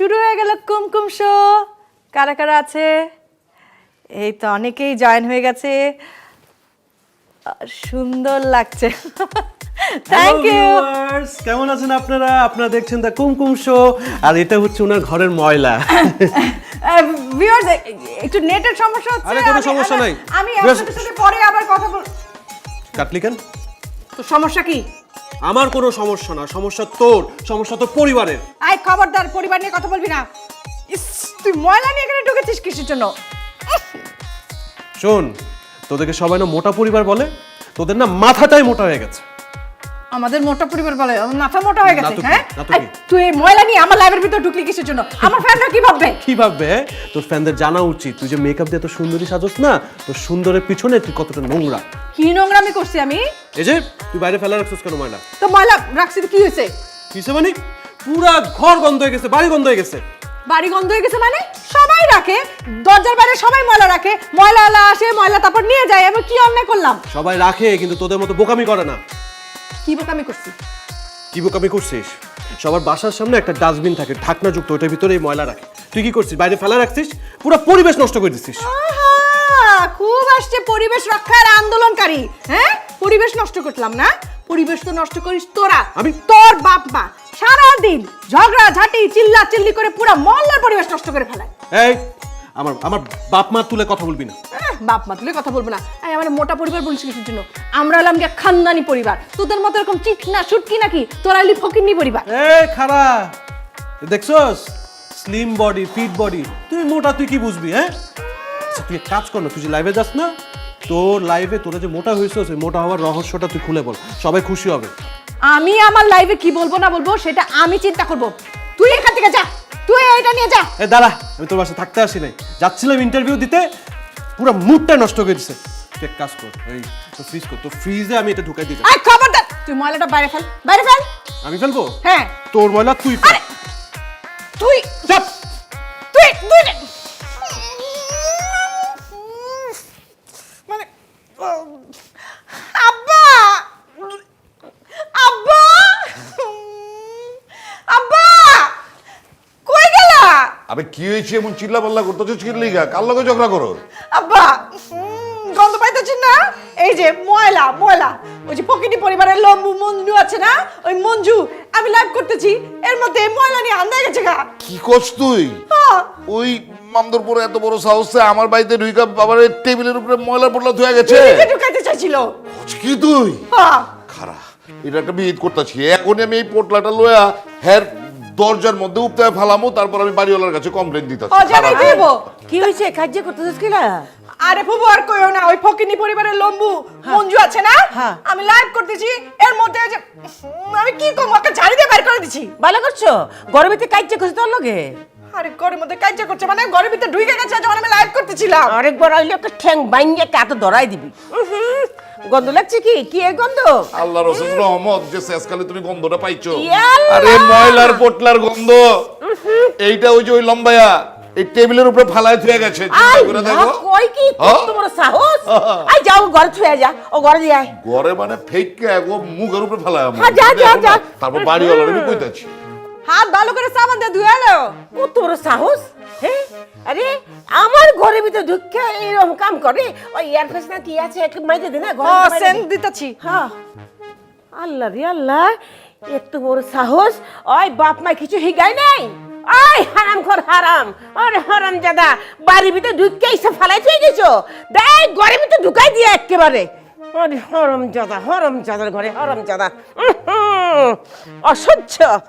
শুরু হয়ে গেল কুমকুম শো। কারা কারা আছে? এই তো অনেকেই জয়েন হয়ে গেছে। সুন্দর লাগছে। থ্যাংক ইউ কেমন আছেন আপনারা? আপনারা দেখছেন দ্য কুমকুম শো আর এটা হচ্ছে ওনার ঘরের ময়লা। ভিউয়ার্স একটু নেটের সমস্যা হচ্ছে আরে কোনো সমস্যা নাই। আমি আপনাদের সাথে পরে আবার কথা বল কাটলি কেন? তো সমস্যা কি? আমার কোনো সমস্যা না সমস্যা তোর সমস্যা তোর পরিবারের। আই খবরদার পরিবার নিয়ে কথা বলবি না। ইস তুই ময়লা নিয়ে এখানে ঢুকেছিস কিসের জন্য? শোন তোদেরকে সবাই না মোটা পরিবার বলে? তোদের না মাথাটাই মোটা হয়ে গেছে। আমাদের মোটা পরিবার বলে মাথা মোটা হয়ে গেছে হ্যাঁ। তুই ময়লা নিয়ে আমার লাইভের ভিতর ঢুকলি কিসের জন্য? আমার ফ্যানরা কি ভাববে? কি ভাববে হ্যাঁ? তোর ফ্যানদের জানা উচিত তুই যে মেকআপ দিয়ে তো সুন্দরী সাজস না তোর সুন্দরের পিছনে তুই কতটা নোংরা? কি নোংরামি করছি আমি? এই যে তুই বাইরে ফেলা রাখছিস কেন ময়লা? তো ময়লা রাখছি কি হয়েছে? কিসে মানে? পুরা ঘর বন্ধ হয়ে গেছে বাড়ি বন্ধ হয়ে গেছে। বাড়ি গন্ধ হয়ে গেছে মানে? সবাই রাখে দরজার বাইরে সবাই ময়লা রাখে ময়লা আলা আসে ময়লা তারপর নিয়ে যায় আমি কি অন্যায় করলাম? সবাই রাখে কিন্তু তোদের মতো বোকামি করে না। কি বোকামি করছি কি বোকামি করছিস? সবার বাসার সামনে একটা ডাস্টবিন থাকে ঢাকনা যুক্ত ওটার ভিতরে এই ময়লা রাখে। তুই কি করছিস? বাইরে ফেলা রাখছিস? পুরো পরিবেশ নষ্ট করে দিচ্ছিস খুব আসছে পরিবেশ রক্ষার আন্দোলনকারী হ্যাঁ? পরিবেশ নষ্ট করলাম না? পরিবেশ তো নষ্ট করিস তোরা। আমি- তোর বাপ মা সারাদিন ঝগড়া ঝাঁটি চিল্লা চিল্লি করে পুরো মহল্লার পরিবেশ নষ্ট করে ফেলায়। এই আমার আমার বাপ মা তুলে কথা বলবি না। বাপ মা তুলে কথা বলব না। আমার মোটা পরিবার বলিস কিসের জন্য। আমরা হলাম গিয়ে খানদানি পরিবার। তোদের মতো এরকম চিকনা শুটকি নাকি? তোরা হলি ফকিন্নি পরিবার। এই খারা দেখছস? স্লিম বডি ফিট বডি তুই মোটা তুই কি বুঝবি হ্যাঁ? আচ্ছা, তুই এক কাজ কর না তুই যে লাইভে যাস না তোর লাইভে তোরা যে মোটা হয়েছিস ওই মোটা হওয়ার রহস্যটা তুই খুলে বল সবাই খুশি হবে। আমি আমার লাইভে কি বলব না বলব সেটা আমি চিন্তা করব। তুই এখান থেকে যা তুই এটা নিয়ে যা। এ দাঁড়া আমি তোর বাসায় থাকতে আসি নাই। যাচ্ছিলাম ইন্টারভিউ দিতে পুরো মুডটা নষ্ট করে দিছে। তুই এক কাজ কর এই তো ফ্রিজ কর তো ফ্রিজে আমি এটা ঢুকাই দিতে আই খবরদার। তুই ময়লাটা বাইরে ফেল বাইরে ফেল। আমি ফেলব? হ্যাঁ। তোর ময়লা তুই ফেল। আরে তুই চুপ! তুই তুই মানে আব্বা আব্বা আব্বা কই গেলা আবে কি হয়েছে? এমন চিল্লা পাল্লা করতেছো চিল্লি গা কার লগে ঝগড়া করো? আব্বা উম, গন্ধ পাইতেছিস না? এই যে ময়লা ময়লা। ওই যে পকেটি পরিবারের লম্বু মঞ্জু আছে না? ওই মঞ্জু আমি লাইভ করতেছি। এর মধ্যে ময়লা নিয়ে আন্দা গেছে গা। কি করছ তুই? হ্যাঁ। ওই মামদরপুরে এত বড় সাহসে আমার বাড়িতে ঢুইকা বাবার এই টেবিলের উপরে ময়লা পড়লা ধুয়ে গেছে? নিজে ঢুকাইতে চাইছিল। কি তুই? হ্যাঁ। খারা এটা একটা বিহিত করতেছি। এখন আমি এই পোটলাটা লয়া হ্যার দরজার মধ্যে উপতে ফালামো তারপর আমি বাড়িওয়ালার কাছে কমপ্লেন ও দেব কি হয়েছে কার্য করতেছিস কিনা আরে ফুবু আর কইও না ওই ফকিনি পরিবারের লম্বু মঞ্জু আছে না? হ্যাঁ। আমি লাইভ করতেছি এর মধ্যে যে আমি কি কম একটা ঝাড়ি দিয়ে বের করে দিছি। ভালো করছ? গরমেতে কার্য করছিস তোর লগে? আরে ঘরের মধ্যে কাজ করছে মানে ঘরের ভিতরে ঢুকে গেছে যখন আমি লাইভ করতেছিলাম। আরেকবার আইলে ওকে ঠ্যাং বাইঙ্গে কাতে ধরাই দিবি। গন্ধ লাগছে কি? কি এর গন্ধ? আল্লাহ রসুল রহমত যে শেষকালে তুমি গন্ধটা পাইছো। আরে ময়লার পোটলার গন্ধ। এইটা ওই যে ওই লম্বায়া এই টেবিলের উপরে ফালায় থুয়ে গেছে। করে দেখো। কই কি? তোমার সাহস! আই যাও ঘরে ছুঁয়ে যা ও ঘরে দিয়ে আয়। ঘরে মানে ফেককে ও মুখের উপরে ফেলায়। হ্যাঁ, যা, যা, যা। তারপর বাড়িওয়ালার আমি কইতাছি। হাত ভালো করে সাবান দিয়ে ধুয়ে এলো। ও তোর সাহস! আরে আমার ঘরের ভিতরে ঢুকে এরকম কাম করে? ওই এয়ার ফ্রেশনার কি আছে একটু মাইতে দে না ঘরে মাইরে দিতেছি। হ্যাঁ। আল্লাহ রে আল্লাহ এত বড় সাহস। ওই বাপ মা কিছু হিগাই নাই? ওই হারাম খর হারাম। আরে হারাম জাদা বাড়ির ভিতরে ঢুকে এসে ফালাই থয়ে গেছো? দেখ ঘরের ভিতরে ঢুকাই দিয়ে একেবারে। আরে হরম জাদা হরম জাদার ঘরে হরম জাদা। অসহ্য।